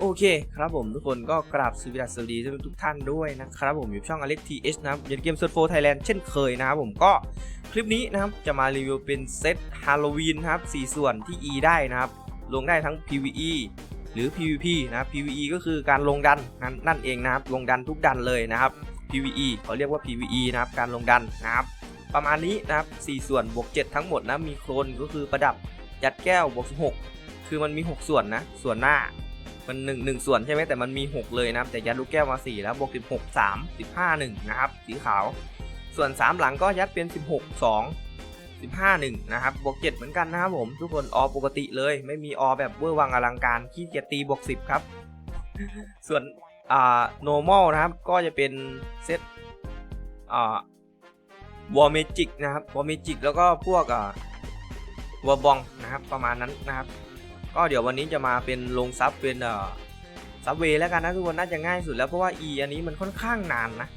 โอเคครับผมทุกคนก็กราบสวัสดีสวัสดีทุกท่านด้วยนะครับผมอยู่ช่อง Alex TH นะครับยู่ในเกม Search for Thailand เช่นเคยนะครับผมก็คลิปนี้นะครับจะมารีวิวเป็นเซตฮาโลวีนนะครับ4ส่วนที่ E ได้นะครับ ลงได้ทั้ง PVE หรือ PVP นะครับ PVE ก็คือการลงดันนั่นนั่นเองนะครับลงดันทุกดันเลยนะครับ PVE เขาเรียกว่า PVE นะครับการลงดันนะครับประมาณนี้นะครับ4ส่วนบวก7ทั้งหมดนะมีโคลนก็คือประดับยัดแก้วบวก16คือมันมี 6 ส่วนนะส่วนหน้า มัน1 1ส่วนใช่ไหมแต่มันมี6เลยนะครับแต่ยัดลูกแก้วมา4แล้วบวก16 3 15 1นะครับสีขาว ส่วน3หลังก็ยัดเป็น16 2 15 1นะครับบวก7เหมือนกันนะครับผมทุกคนอปกติเลย ไม่มีอแบบเวอร์วังอลังการขี้เกียจตีบวก10ครับ ส่วนอ่า normal นะครับก็จะเป็นเซตอ่าวอร์เมจิกนะครับวอร์เมจิกแล้วก็พวกอ่าวอร์บองนะครับประมาณนั้นนะครับ ก็เดี๋ยววันนี้จะมาเป็นลงซับเป็นเอ่อซับเวแล้วกันนะทุกคนน่าจะง่ายสุดแล้วเพราะว่า E อันนี้มันค่อนข้างนานนะ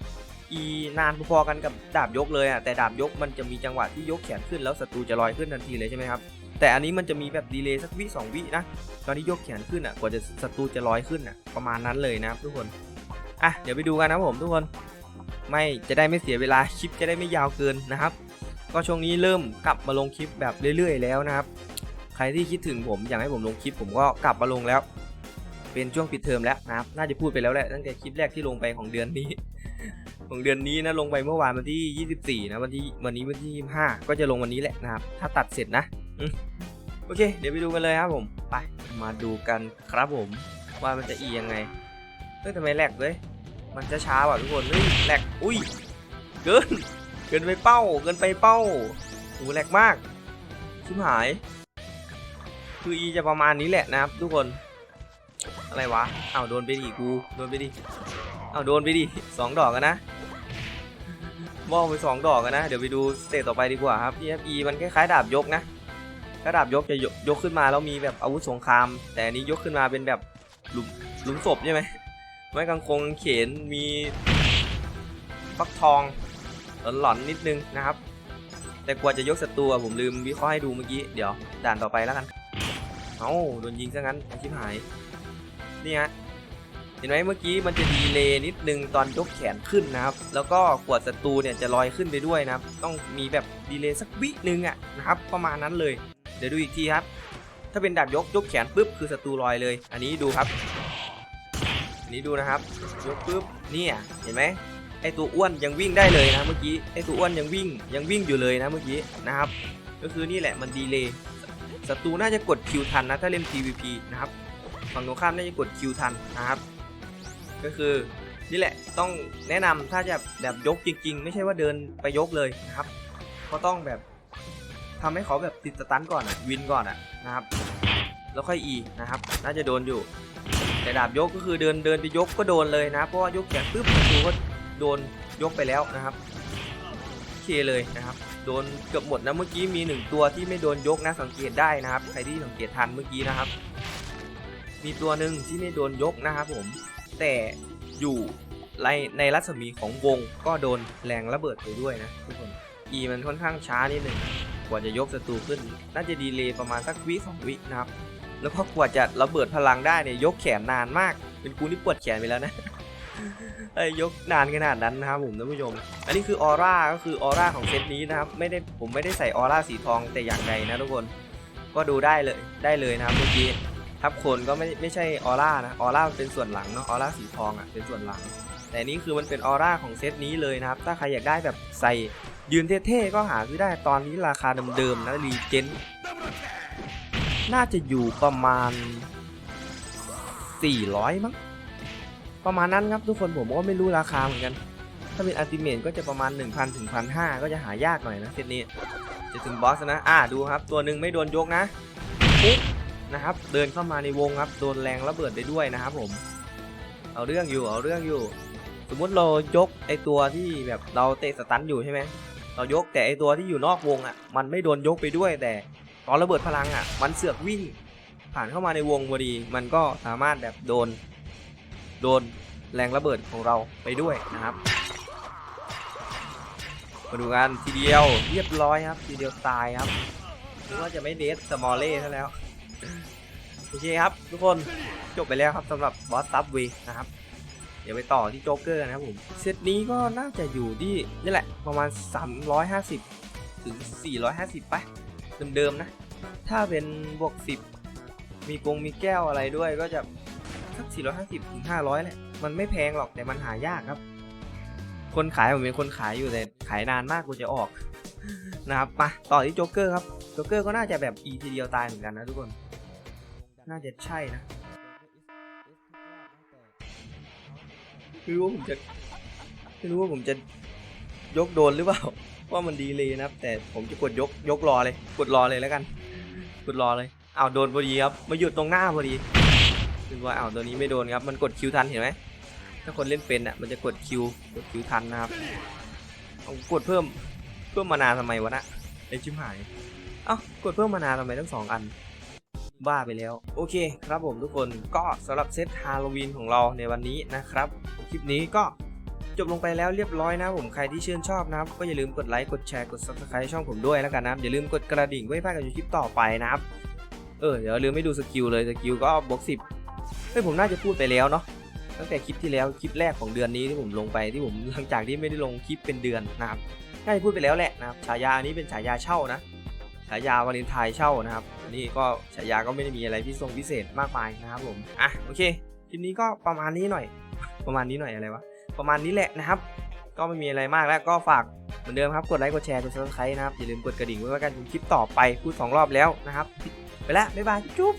E นานพอๆกันกับดาบยกเลยอะแต่ดาบยกมันจะมีจังหวะที่ยกแขนขึ้นแล้วศัตรูจะลอยขึ้นทันทีเลยใช่ไหมครับแต่อันนี้มันจะมีแบบดีเลย์สักวิสองวินะตอนที่ยกแขนขึ้นอะกว่าจะศัตรูจะลอยขึ้นอะประมาณนั้นเลยนะครับทุกคนอะเดี๋ยวไปดูกันนะผมทุกคนไม่จะได้ไม่เสียเวลาคลิปจะได้ไม่ยาวเกินนะครับ ก็ช่วงนี้เริ่มกลับมาลงคลิปแบบเรื่อย ๆ แล้วนะครับ ใครที่คิดถึงผมอยากให้ผมลงคลิปผมก็กลับมาลงแล้ว เป็นช่วงปิดเทอมแล้วนะครับ น่าจะพูดไปแล้วแหละตั้งแต่คลิปแรกที่ลงไปของเดือนนี้ ของเดือนนี้นะลงไปเมื่อวานวันที่ 24 นะวันที่วันนี้วันที่ 25 ก็จะลงวันนี้แหละนะครับ ถ้าตัดเสร็จนะโอเค เดี๋ยวไปดูกันเลยครับผมไปมาดูกันครับผม ว่ามันจะอียังไงเฮ้ยทำไมแหลกเลยมันจะช้าว่ะทุกคนเฮ้ยแหลกอุ้ยเกินเกินไปเป้าเกินไปเป้าโหแหลกมากชิบหาย คือ E จะประมาณนี้แหละนะครับ ทุกคน อะไรวะอ้าวโดนไปดิกูโดนไปดิอ้าวโดนไปดิสองดอกกันนะมองไปสองดอกกันนะ เดี๋ยวไปดูสเตจต่อไปดีกว่าครับ PFE มันคล้ายๆดาบยกนะถ้าดาบยกจะยกยกขึ้นมาแล้วมีแบบอาวุธสงคราม แต่อันนี้ยกขึ้นมาเป็นแบบหลุมหลุมศพใช่ไหมไม้กางคงเขนมีฟักทองหลอนๆนิดนึงนะครับ แต่กว่าจะยกศัตรูผมลืมวิเคราะห์ให้ดูเมื่อกี้ เดี๋ยวด่านต่อไปแล้วกัน เอ้าโดนยิงซะงั้นชิบหาย นี่ฮะ เห็นไหมเมื่อกี้มันจะดีเลย์นิดนึงตอนยกแขนขึ้นนะครับ แล้วก็ขวดศัตรูเนี่ยจะลอยขึ้นไปด้วยนะครับ ต้องมีแบบดีเลย์สักวินึงอะนะครับ ประมาณนั้นเลย เดี๋ยวดูอีกทีครับ ถ้าเป็นดาบยกยกแขนปุ๊บคือศัตรูลอยเลย อันนี้ดูครับอันนี้ดูนะครับ ยกปุ๊บเนี่ยเห็นไหมไอตัวอ้วนยังวิ่งได้เลยนะเมื่อกี้ไอตัวอ้วนยังวิ่งยังวิ่งอยู่เลยนะเมื่อกี้นะครับ ก็คือนี่แหละมันดีเลย์ ศัตรูน่าจะกดคิวทันนะถ้าเล่น PVP นะครับฝั่งตรงข้ามน่าจะกดคิวทันนะครับ ก็คือนี่แหละต้องแนะนำถ้าจะแบบยกจริง ๆ ไม่ใช่ว่าเดินไปยกเลยนะครับก็ต้องแบบทำให้เขาแบบติดสตันก่อนอะวินก่อนอะนะครับ แล้วค่อยอีนะครับ น่าจะโดนอยู่ แต่ดาบยกก็คือเดินเดินไปยกก็โดนเลยนะเพราะว่ายกแขนปุ๊บศัตรูก็โดนยกไปแล้วนะครับโอเคเลยนะครับ โดนเกือบหมดนะเมื่อกี้มีหนึ่งตัวที่ไม่โดนยกนะสังเกตได้นะครับ ใครที่สังเกตทันเมื่อกี้นะครับ มีตัวหนึ่งที่ไม่โดนยกนะครับผมแต่อยู่ในในรัศมีของวงก็โดนแรงระเบิดไปด้วยนะทุกคน E มันค่อนข้างช้านิดหนึ่งกว่าจะยกศัตรูขึ้น น่าจะดีเลย์ประมาณสักวิสองวินะครับแล้วก็กว่าจะระเบิดพลังได้เนี่ยยกแขนนานมาก เป็นกูนี่ปวดแขนไปแล้วนะ เอ้ยกนานขนาดนั้นนะครับผมท่านผู้ชม อันนี้คือออร่าก็คือออร่าของเซตนี้นะครับไม่ได้ผมไม่ได้ใส่ออร่าสีทองแต่อย่างใดนะทุกคนก็ดูได้เลยได้เลยนะครับเมื่อกี้ทับโคนก็ไม่ไม่ใช่ออร่านะออร่าเป็นส่วนหลังเนาะออร่าสีทองอะเป็นส่วนหลัง แต่นี่คือมันเป็นออร่าของเซตนี้เลยนะครับ ถ้าใครอยากได้แบบใส่ยืนเท่ๆก็หาซื้อได้ตอนนี้ราคาเดิมๆนะรีเจนน่าจะอยู่ประมาณ 400 มั้ง ประมาณนั้นครับทุกคนผมก็ไม่รู้ราคาเหมือนกัน ถ้าเป็นอัลติเมทก็จะประมาณ 1,000ถึง1,500 ก็จะหายากหน่อยนะเซตนี้ จะถึงบอสนะ อ่าดูครับ ตัวหนึ่งไม่โดนยกนะปุ๊บนะครับ เดินเข้ามาในวงครับ โดนแรงระเบิดไปด้วยนะครับผม เอาเรื่องอยู่ เอาเรื่องอยู่ สมมุติเรายกไอตัวที่แบบเราเตะสตันอยู่ใช่ไหมเรายกแต่ไอตัวที่อยู่นอกวงอะ มันไม่โดนยกไปด้วยแต่ตอนระเบิดพลังอะ มันเสือกวิ่งผ่านเข้ามาในวงพอดี มันก็สามารถแบบโดน โดนแรงระเบิดของเราไปด้วยนะครับ มาดูกันทีเดียวเรียบร้อยครับทีเดียวตายครับหรือว่าจะไม่เดสสมอลเล่ซะแล้วโอเคครับ ทุกคนจบไปแล้วครับสำหรับบอสตับเวนะครับ เดี๋ยวไปต่อที่โจ๊กเกอร์นะครับผมเซตนี้ก็น่าจะอยู่ที่นี่แหละประมาณ 350 ถึง 450ปะเดิมๆนะ ถ้าเป็นบวก 10 มีกงมีแก้วอะไรด้วยก็จะ สัก 450ถึง500แหละ มันไม่แพงหรอกแต่มันหายากครับ คนขายผมเป็นคนขายอยู่แต่ขายนานมากกูจะออกนะครับมาต่อที่โจ๊กเกอร์ครับโจ๊กเกอร์ก็น่าจะแบบอีทีเดียวตายเหมือนกันนะทุกคน น่าจะใช่นะไม่รู้ว่าผมจะไม่รู้ว่าผมจะยกโดนหรือเปล่าว่ามันดีเลยนะครับ แต่ผมจะกดยกยกรอเลย กดรอเลยแล้วกัน กดรอเลยเอ้าโดนพอดีครับมาหยุดตรงหน้าพอดี คือว่าอ้าวตัวนี้ไม่โดนครับมันกดคิวทันเห็นไหมถ้าคนเล่นเป็นอะมันจะกดคิวกดคิวทันนะครับเอากดเพิ่มเพิ่มมานาทำไมวะนะไอชิมหายเอ้ากดเพิ่มมานาทำไมทั้งสองอันบ้าไปแล้ว โอเคครับผมทุกคนก็สำหรับเซตฮาโลวีนของเราในวันนี้นะครับ คลิปนี้ก็จบลงไปแล้วเรียบร้อยนะผมใครที่ชื่นชอบนะครับ ก็อย่าลืมกดไลค์กดแชร์กด subscribe ช่องผมด้วยแล้วกันนะครับอย่าลืมกดกระดิ่งไว้พลาดกับคลิปต่อไปนะครับเออเดี๋ยวลืมไม่ดูสกิลเลยสกิลก็บวกสิบ เฮ้ยผมน่าจะพูดไปแล้วเนาะตั้งแต่คลิปที่แล้วคลิปแรกของเดือนนี้ที่ผมลงไปที่ผมหลังจากที่ไม่ได้ลงคลิปเป็นเดือนนะครับน่าจะพูดไปแล้วแหละนะครับฉายาอันนี้เป็นฉายาเช่านะฉายาวาเลนไทน์เช่านะครับอันนี่ก็ฉายาก็ไม่ได้มีอะไรพิเศษพิเศษมากมายนะครับผมอะโอเคคลิปนี้ก็ประมาณนี้หน่อย ประมาณนี้หน่อยอะไรวะประมาณนี้แหละนะครับ ก็ไม่มีอะไรมากแล้วก็ฝากเหมือนเดิมครับกดไลค์กดแชร์กดซับสไครต์นะครับอย่าลืมกดกระดิ่งไว้ว่ากันคลิปต่อไปพูดสองรอบแล้วนะครับไปละบ๊ายบายจุ๊บ